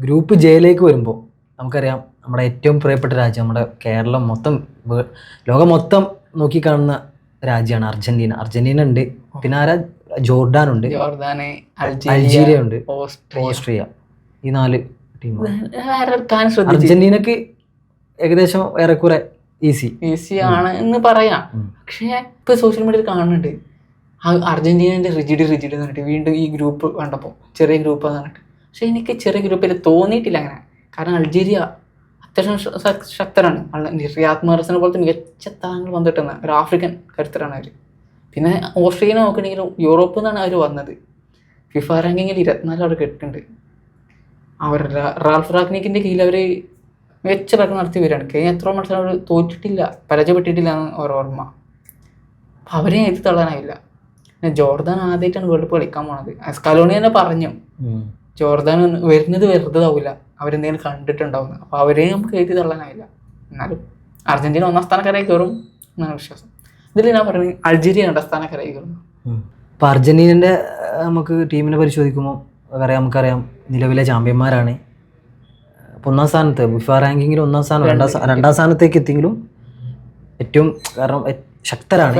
Group ജയിലേക്ക് വരുമ്പോൾ നമുക്കറിയാം നമ്മുടെ ഏറ്റവും പ്രിയപ്പെട്ട രാജ്യം നമ്മുടെ കേരളം മൊത്തം ലോകം മൊത്തം നോക്കിക്കാണുന്ന രാജ്യമാണ് അർജന്റീന. അർജന്റീന ഉണ്ട്. പിന്നെ ആരാ? ജോർഡാൻ ഉണ്ട്. അൾജീരിയ ഉണ്ട്. ഓസ്ട്രിയ. ഈ നാല് ടീം അർജന്റീനക്ക് ഏകദേശം ഏറെക്കുറെ ഈസി ഈസി ആണ് എന്ന് പറയാം. പക്ഷേ ഇപ്പൊ സോഷ്യൽ മീഡിയയിൽ കാണുന്നുണ്ട്. അർജന്റീനന്റെ റിജിഡ് റിജിഡ് എന്ന് പറഞ്ഞിട്ട് വീണ്ടും ഈ ഗ്രൂപ്പ് കണ്ടപ്പോൾ ചെറിയ ഗ്രൂപ്പ് പറഞ്ഞിട്ട്. പക്ഷെ എനിക്ക് ചെറിയ ഗ്രൂപ്പിൽ തോന്നിയിട്ടില്ല അങ്ങനെ. കാരണം അൾജീരിയ അത്യാവശ്യം ശക്തരാണ് റിയാദ് പോലത്തെ മികച്ച താരങ്ങൾ വന്നിട്ടുന്ന ഒരു ആഫ്രിക്കൻ കരുത്തരാണ് അവർ പിന്നെ ഓസ്ട്രേലിയ നോക്കണമെങ്കിലും യൂറോപ്പിൽ നിന്നാണ് അവർ വന്നത്. ഫിഫ റാങ്കിങ്ങിൽ ഇരുപത്തിനാല് അവിടെ കെട്ടുണ്ട് അവർ റാൽഫ് റാക്നിക്കിന്റെ കീഴിൽ അവർ മികച്ച പ്രകടനം നടത്തി വരികയാണ്. കഴിഞ്ഞ എത്ര മത്സരം അവർ തോറ്റിട്ടില്ല പരാജയപ്പെട്ടിട്ടില്ല എന്ന് ഓരോ ഓർമ്മ. അപ്പം അവരെ എഴുതി തള്ളാനാവില്ല പിന്നെ ജോർദാൻ ആദ്യമായിട്ടാണ് വേൾഡ് കപ്പ് കളിക്കാൻ പോണത്. സ്കലോണി തന്നെ പറഞ്ഞു. ജോർദാൻ വരുന്നത് വെറുതെ ആവില്ല അവരെന്തെങ്കിലും കണ്ടിട്ടുണ്ടാവും അപ്പോൾ അവരെ നമുക്ക് കയറ്റി തള്ളാനാവില്ല എന്നാലും അർജന്റീന ഒന്നാം സ്ഥാനക്കാരായി കയറും എന്നാണ് വിശ്വാസം. ഇതിൽ ഞാൻ പറയുന്നത് അൾജീരിയ രണ്ടാം സ്ഥാനക്കാരായി കയറും. അപ്പോൾ അർജന്റീനന്റെ നമുക്ക് ടീമിനെ പരിശോധിക്കുമ്പോൾ പറയാം നമുക്കറിയാം നിലവിലെ ചാമ്പ്യന്മാരാണ്. അപ്പോൾ ഒന്നാം സ്ഥാനത്ത് ഫിഫ റാങ്കിങ്ങിൽ ഒന്നാം സ്ഥാനം രണ്ടാം രണ്ടാം സ്ഥാനത്തേക്ക് എത്തിയെങ്കിലും ഏറ്റവും കാരണം ശക്തരാണ്.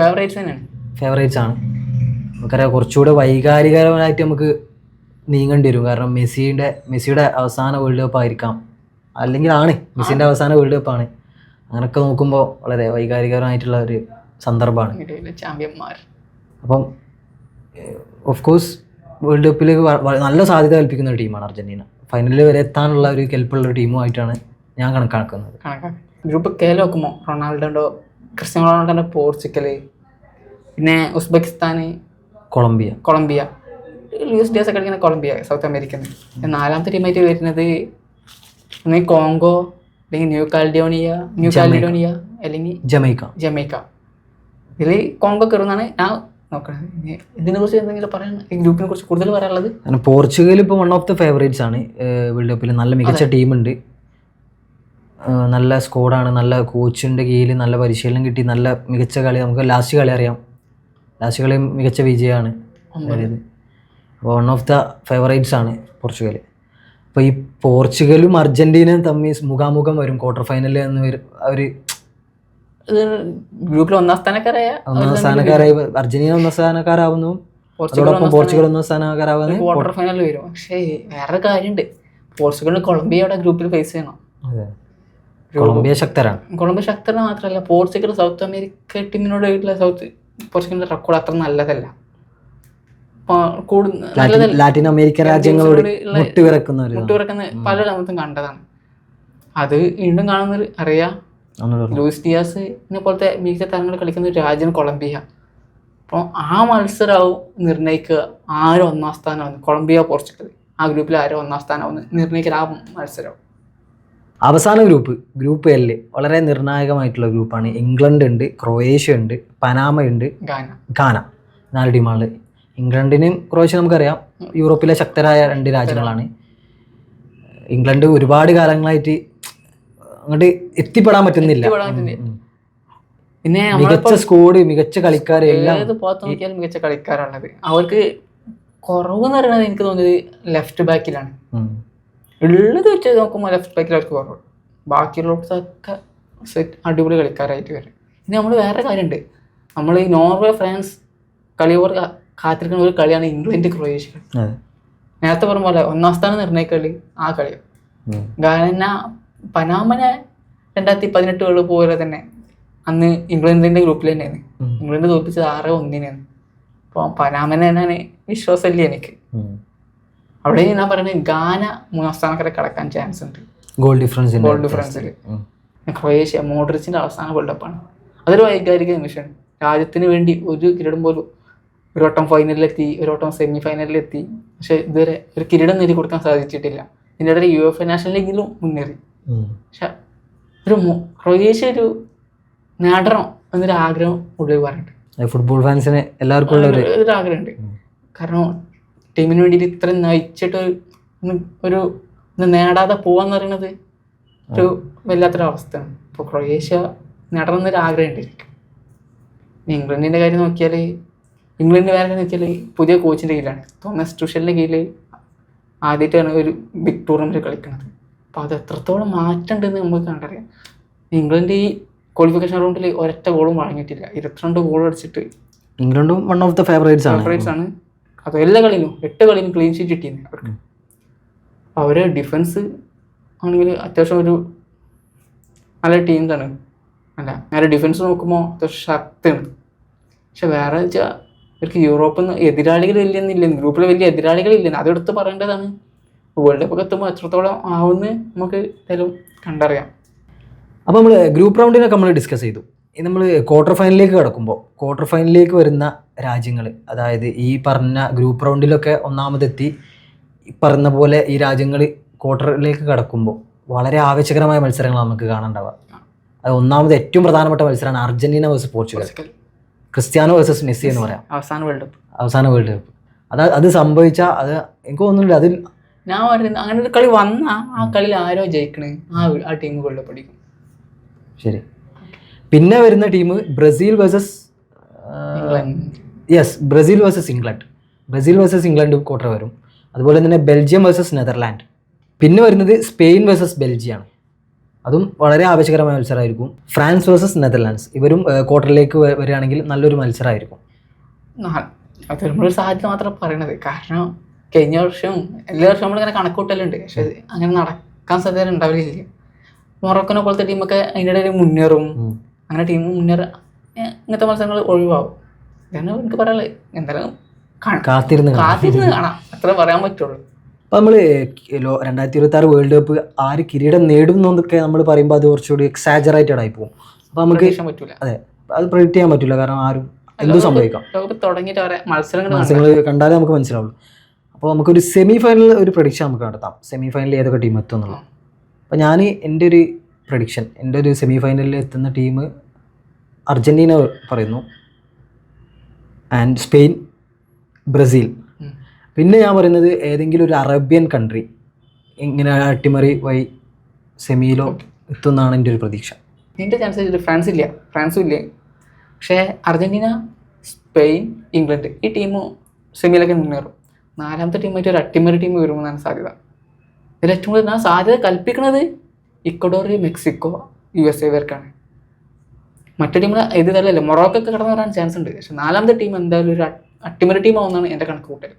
ഫേവറേറ്റ്സ് ആണ്. നമുക്കറിയാം കുറച്ചുകൂടെ വൈകാരികമായിട്ട് നമുക്ക് നീങ്ങേണ്ടി വരും കാരണം മെസ്സിയുടെ മെസ്സിയുടെ അവസാന വേൾഡ് കപ്പ് ആയിരിക്കാം. അല്ലെങ്കിൽ ആണ്. മെസ്സിന്റെ അവസാന വേൾഡ് കപ്പ് ആണ്. അങ്ങനെയൊക്കെ നോക്കുമ്പോൾ വളരെ വൈകാരികപരമായിട്ടുള്ള ഒരു സന്ദർഭമാണ്. ചാമ്പ്യന്മാർ. അപ്പം ഓഫ് കോഴ്സ് വേൾഡ് കപ്പിലേക്ക് നല്ല സാധ്യത കൽപ്പിക്കുന്ന ഒരു ടീമാണ് അർജന്റീന. ഫൈനലിൽ വരെ എത്താനുള്ള ഒരു കെൽപ്പുള്ള ഒരു ടീമുമായിട്ടാണ് ഞാൻ കണക്കാക്കുന്നത്. കണക്കാക്കി ഗ്രൂപ്പ് കെ നോക്കുമ്പോൾ റൊണാൾഡോ ക്രിസ്ത്യാനോ റൊണാൾഡോന്റെ പോർച്ചുഗൽ പിന്നെ ഉസ്ബെക്കിസ്ഥാന് കൊളംബിയ. കൊളംബിയ. യൂസ് ഡേസ് ഒക്കെ കളിക്കുന്ന കൊളംബിയ സൗത്ത് അമേരിക്കൻ. നാലാമത്തെ ടീമായിട്ട് വരുന്നത് ഒന്ന് കോങ്കോ അല്ലെങ്കിൽ ന്യൂ കാലിഡോണിയ ന്യൂ കാലിഡോണിയ അല്ലെങ്കിൽ ജമൈക്ക. ജമൈക്ക. ഇതിൽ കോങ്കോ കയറുന്നതാണ് ഞാൻ നോക്കണം ഇതിനെ കുറിച്ച് എന്തെങ്കിലും പറയാൻ ഈ ഗ്രൂപ്പിനെ കുറിച്ച് കൂടുതൽ പറയാനുള്ളത്? പോർച്ചുഗൽ ഇപ്പോൾ വൺ ഓഫ് ദ ഫേവറേറ്റ്സ് ആണ് വേൾഡ് കപ്പിൽ നല്ല മികച്ച ടീമുണ്ട് നല്ല സ്കോഡാണ് നല്ല കോച്ചിന്റെ കീഴിൽ നല്ല പരിശീലനം കിട്ടി നല്ല മികച്ച കളി. നമുക്ക് ലാസ്റ്റ് കളി അറിയാം. ലാസ്റ്റ് കളി മികച്ച വിജയമാണ്. അപ്പോൾ വൺ ഓഫ് ദ ഫേവറേറ്റ്സ് ആണ് പോർച്ചുഗൽ. അപ്പോൾ ഈ പോർച്ചുഗലും അർജന്റീനയും തമ്മിൽ മുഖാമുഖം വരും ക്വാർട്ടർ ഫൈനലിൽ എന്ന് വരും അവർ ഗ്രൂപ്പിൽ ഒന്നാം സ്ഥാനക്കാരായ ഒന്നാം സ്ഥാനക്കാരായി അർജന്റീന ഒന്നാം സ്ഥാനക്കാരാവുന്നു. അതോടൊപ്പം പോർച്ചുഗൽ ഒന്നാം സ്ഥാനക്കാരാവുന്നു ക്വാർട്ടർ ഫൈനലിൽ വരും. പക്ഷേ വേറെ കാര്യമുണ്ട് പോർച്ചുഗലിന് കൊളംബിയയുടെ ഗ്രൂപ്പിൽ ഫേസ് ചെയ്യണം. കൊളംബിയ ശക്തരാണ്. കൊളംബിയ ശക്തരാണ് മാത്രമല്ല പോർച്ചുഗൽ സൗത്ത് അമേരിക്ക ടീമിനോട് സൗത്ത് പോർച്ചുഗലിന്റെ റെക്കോർഡ് അത്ര നല്ലതല്ല. ലാറ്റിൻ അമേരിക്ക രാജ്യങ്ങളോട് മുട്ടുവിറക്കുന്ന പല രംഗത്തും കണ്ടതാണ്. അത് വീണ്ടും കാണുന്നത് അറിയാം. ലൂയിസ് ഡിയാസിനെ പോലത്തെ മികച്ച താരങ്ങൾ കളിക്കുന്ന ഒരു രാജ്യം കൊളംബിയ. അപ്പോൾ ആ മത്സരമാവും നിർണയിക്കുക ആരും ഒന്നാം സ്ഥാനമാവുന്നു? Colombia Portugal. ആ ഗ്രൂപ്പിൽ ആരും ഒന്നാം സ്ഥാനമാവുന്നു? നിർണയിക്കുക ആ മത്സരം. അവസാന ഗ്രൂപ്പ് ഗ്രൂപ്പ് എൽ വളരെ നിർണായകമായിട്ടുള്ള ഗ്രൂപ്പാണ്. ഇംഗ്ലണ്ട് ഉണ്ട് ക്രൊയേഷ്യ ഉണ്ട് പനാമ ഉണ്ട് ഗാന. ഗാന. നാല് ടീമാണ്. ഇംഗ്ലണ്ടിനും ക്രോയേഷ്യ നമുക്കറിയാം. യൂറോപ്പിലെ ശക്തരായ രണ്ട് രാജ്യങ്ങളാണ്. ഇംഗ്ലണ്ട് ഒരുപാട് കാലങ്ങളായിട്ട് അങ്ങോട്ട് എത്തിപ്പെടാൻ പറ്റുന്നില്ല. പിന്നെ മികച്ച സ്കോഡ് മികച്ച കളിക്കാർ എല്ലാം. ഏത് പുറത്ത് നോക്കിയാലും മികച്ച കളിക്കാരാണത്. അവർക്ക് കുറവ് എന്ന് പറയുന്നത് എനിക്ക് തോന്നിയത് ലെഫ്റ്റ് ബാക്കിലാണ്. ഉള്ളത് വെച്ച് നോക്കുമ്പോൾ ലെഫ്റ്റ് ബാക്കിൽ അവർക്ക് കുറവ്. ബാക്കിയുള്ളവർക്കൊക്കെ സെറ്റ് അടിപൊളി കളിക്കാരായിട്ട് വരും. ഇനി നമ്മൾ വേറെ കാര്യമുണ്ട് നമ്മൾ ഈ നോർവേ ഫ്രാൻസ് കളിയോർ കാത്തിരിക്കുന്ന ഒരു കളിയാണ് ഇംഗ്ലണ്ട് ക്രൊയേഷ്യ. നേരത്തെ പറഞ്ഞ പോലെ ഒന്നാം സ്ഥാനം നിർണയ കളി ആ കളി ഗാനന പനാമന രണ്ടായിരത്തി പതിനെട്ട് വേൾഡ് പോലെ തന്നെ അന്ന് ഇംഗ്ലണ്ടിന്റെ ഗ്രൂപ്പിൽ തന്നെയാണ്. ഇംഗ്ലണ്ട് തോൽപ്പിച്ചത് ആറ് ഒന്നിനാണ്. അപ്പോൾ പനാമനെ തന്നെയാണ് വിശ്വാസമല്ലേ എനിക്ക്. അവിടെ ഞാൻ പറയുന്നത് ഗാന മൂന്നാം സ്ഥാനക്കാരെ കടക്കാൻ ചാൻസ് ഉണ്ട്. ഗോൾ ഡിഫറൻസ് ഗോൾ ഡിഫറൻസിൽ ക്രൊയേഷ്യ മോഡ്രിച്ചിന്റെ അവസാന വേൾഡ് കപ്പാണ് അതൊരു വൈകാരിക നിമിഷമാണ്. രാജ്യത്തിന് വേണ്ടി ഒരു കിരീടം പോലും ഒരു വട്ടം ഫൈനലിലെത്തി ഒരു വട്ടം സെമി ഫൈനലിലെത്തി പക്ഷെ ഇതുവരെ ഒരു കിരീടം നേടി കൊടുക്കാൻ സാധിച്ചിട്ടില്ല. ഇതിന്റെ ഇടയിൽ യു എഫ് എ നാഷണൽ ലീഗിലും മുന്നേറി പക്ഷെ ഒരു ക്രൊയേഷ്യ ഒരു നേടണം എന്നൊരു ആഗ്രഹം ഉള്ളിൽ പറഞ്ഞിട്ട് ഫുട്ബോൾ ഫാൻസിന് എല്ലാവർക്കും ഉള്ള ഒരു ആഗ്രഹമുണ്ട്. കാരണം ടീമിന് വേണ്ടിയിട്ട് ഇത്ര നയിച്ചിട്ട് ഒരു നേടാതെ പോവാന്ന് പറയുന്നത് ഒരു വല്ലാത്തൊരു അവസ്ഥയാണ്. ഇപ്പോൾ ക്രൊയേഷ്യ നേടണം എന്നൊരു ആഗ്രഹമുണ്ട്. എനിക്ക് ഇംഗ്ലണ്ടിന്റെ കാര്യം നോക്കിയാൽ ഇംഗ്ലണ്ട് വേറെ വെച്ചാൽ പുതിയ കോച്ചിന്റെ കീഴിലാണ്. തോമസ് ടുഷലിന്റെ കീഴിൽ ആദ്യമായിട്ടാണ് ഒരു ബിഗ് ടൂർണമെന്റ് കളിക്കുന്നത് അപ്പോൾ അത് എത്രത്തോളം മാറ്റമുണ്ടെന്ന് നമുക്ക് കണ്ടറിയാം. ഇംഗ്ലണ്ട് ഈ ക്വാളിഫിക്കേഷൻ റൗണ്ടിൽ ഒരൊറ്റ ഗോളും വഴങ്ങിയിട്ടില്ല ഇരുപത്തിരണ്ട് ഗോൾ അടിച്ചിട്ട് ഇംഗ്ലണ്ടും വൺ ഓഫ് ദ ഫേവറേറ്റ്സ് ആണ്. ഫേവറേറ്റ്സ് ആണ്. അത് എല്ലാ കളിയിലും എട്ട് കളിയിലും ക്ലീൻ ഷീറ്റ് കിട്ടിയിരുന്നു അവർക്ക്. അപ്പോൾ അവരെ ഡിഫൻസ് ആണെങ്കിൽ അത്യാവശ്യം ഒരു നല്ല ടീം തന്നെ അല്ല നേരെ ഡിഫൻസ് നോക്കുമ്പോൾ അത്യാവശ്യം ശക്തിയാണ്. പക്ഷെ വേറെ വെച്ചാൽ ഇവർക്ക് യൂറോപ്പിൽ നിന്ന് എതിരാളികൾ ഇല്ലെന്നില്ല ഗ്രൂപ്പിൽ വലിയ എതിരാളികൾ ഇല്ലെന്ന് അതെടുത്ത് പറയേണ്ടതാണ്. വേൾഡ് കപ്പ് എത്തുമ്പോൾ എത്രത്തോളം ആവുമെന്ന് നമുക്ക് എന്തായാലും കണ്ടറിയാം. അപ്പോൾ നമ്മൾ ഗ്രൂപ്പ് റൗണ്ടിനൊക്കെ നമ്മൾ ഡിസ്കസ് ചെയ്തു. ഇനി നമ്മൾ ക്വാർട്ടർ ഫൈനലിലേക്ക് കിടക്കുമ്പോൾ ക്വാർട്ടർ ഫൈനലിലേക്ക് വരുന്ന രാജ്യങ്ങൾ അതായത് ഈ പറഞ്ഞ ഗ്രൂപ്പ് റൗണ്ടിലൊക്കെ ഒന്നാമതെത്തി പറഞ്ഞ പോലെ ഈ രാജ്യങ്ങൾ ക്വാർട്ടറിലേക്ക് കടക്കുമ്പോൾ വളരെ ആവേശകരമായ മത്സരങ്ങൾ നമുക്ക് കാണാനുണ്ടാവുക. അത് ഒന്നാമത് ഏറ്റവും പ്രധാനപ്പെട്ട മത്സരമാണ് Argentina versus Portugal. Portugal. Cristiano versus Messi എന്ന് പറയാം. അവസാന വേൾഡ് കപ്പ്. അവസാന വേൾഡ് കപ്പ്. അത് അത് സംഭവിച്ചാൽ അത് എനിക്ക് തോന്നുന്നില്ല അതിൽ ഞാൻ പറയുന്നത് അങ്ങനെ ഒരു കളി വന്നാൽ ആ കളിയിൽ ആരോ ജയിക്കണേ. ആ ആ ടീം വേൾഡ് കപ്പ് അടിക്കും ശരി. പിന്നെ വരുന്ന team Brazil versus yes Brazil versus England. Brazil versus England quarter വരും. അതുപോലെ തന്നെ ബെൽജിയം വേഴ്സസ് നെതർലാൻഡ്. പിന്നെ വരുന്നത് സ്പെയിൻ വേഴ്സസ് ബെൽജിയാണ്. അതും വളരെ ആവശ്യകരമായ മത്സരമായിരിക്കും. France versus Netherlands. ഇവരും ക്വാർട്ടറിലേക്ക് വരികയാണെങ്കിൽ നല്ലൊരു മത്സരമായിരിക്കും. നമ്മളൊരു സാധ്യത മാത്രം പറയണത്. കാരണം കഴിഞ്ഞ വർഷവും എല്ലാ വർഷവും നമ്മളിങ്ങനെ കണക്കൂട്ടലുണ്ട്. പക്ഷെ അങ്ങനെ നടക്കാൻ സാധ്യത ഉണ്ടാവില്ല. മൊറോക്കനെ പോലത്തെ ടീമൊക്കെ അതിന്റെ ഇടയിൽ മുന്നേറും. അങ്ങനെ ടീം മുന്നേറ ഏ, ഇങ്ങനത്തെ മത്സരങ്ങൾ ഒഴിവാകും ഇതാണ് എനിക്ക് പറയാനുള്ളത്. എന്തായാലും കാത്തിരുന്ന്. കാത്തിരുന്ന് കാണാം. അത്ര പറയാൻ പറ്റുള്ളൂ. അപ്പോൾ നമ്മൾ രണ്ടായിരത്തി ഇരുപത്തി ആറ് വേൾഡ് കപ്പ് ആര് കിരീടം നേടും എന്നൊക്കെ നമ്മൾ പറയുമ്പോൾ അത് കുറച്ചുകൂടി എക്സാജറേറ്റഡ് ആയി പോകും. അപ്പോൾ നമുക്ക് അതെ. അത് പ്രെഡിക്റ്റ് ചെയ്യാൻ പറ്റില്ല കാരണം ആരും എന്തും സംഭവിക്കാം. മത്സരങ്ങൾ കണ്ടാലേ നമുക്ക് മനസ്സിലാവുള്ളൂ. അപ്പോൾ നമുക്കൊരു സെമി ഫൈനൽ ഒരു പ്രൊഡിക്ഷൻ നമുക്ക് നടത്താം. സെമി ഫൈനലിൽ ഏതൊക്കെ ടീം എത്തും എന്നുള്ളത് അപ്പോൾ ഞാൻ എന്റെ ഒരു പ്രൊഡിക്ഷൻ എന്റെ ഒരു സെമി ഫൈനലിൽ എത്തുന്ന ടീം അർജന്റീന പറയുന്നു. And Spain Brazil. പിന്നെ ഞാൻ പറയുന്നത് ഏതെങ്കിലും ഒരു അറേബ്യൻ കൺട്രി ഇങ്ങനെ അട്ടിമറി വൈ സെമിയിലോ എത്തുമെന്നാണ് എന്റെ ഒരു പ്രതീക്ഷ. എന്റെ ചാൻസ് ഫ്രാൻസ് ഇല്ല. ഫ്രാൻസും ഇല്ല? പക്ഷേ അർജന്റീന സ്പെയിൻ ഇംഗ്ലണ്ട് ഈ ടീം സെമിയിലൊക്കെ മുന്നേറും. നാലാമത്തെ ടീമായിട്ട് ഒരു അട്ടിമറി ടീം വരുമെന്നാണ് സാധ്യത. ഇതിൽ ഏറ്റവും കൂടുതൽ ഞാൻ സാധ്യത കൽപ്പിക്കുന്നത്? Ecuador Mexico U S A പേർക്കാണ് മറ്റു ടീമിന് ഏത് തരല്ലേ മൊറോക്കൊക്കെ കടന്നു വരാൻ ചാൻസ് ഉണ്ട്. പക്ഷേ നാലാമത്തെ ടീം എന്തായാലും ഒരു അട്ടിമറി ടീം ആവുന്നതാണ് എന്റെ കണക്ക് കൂട്ടൽ.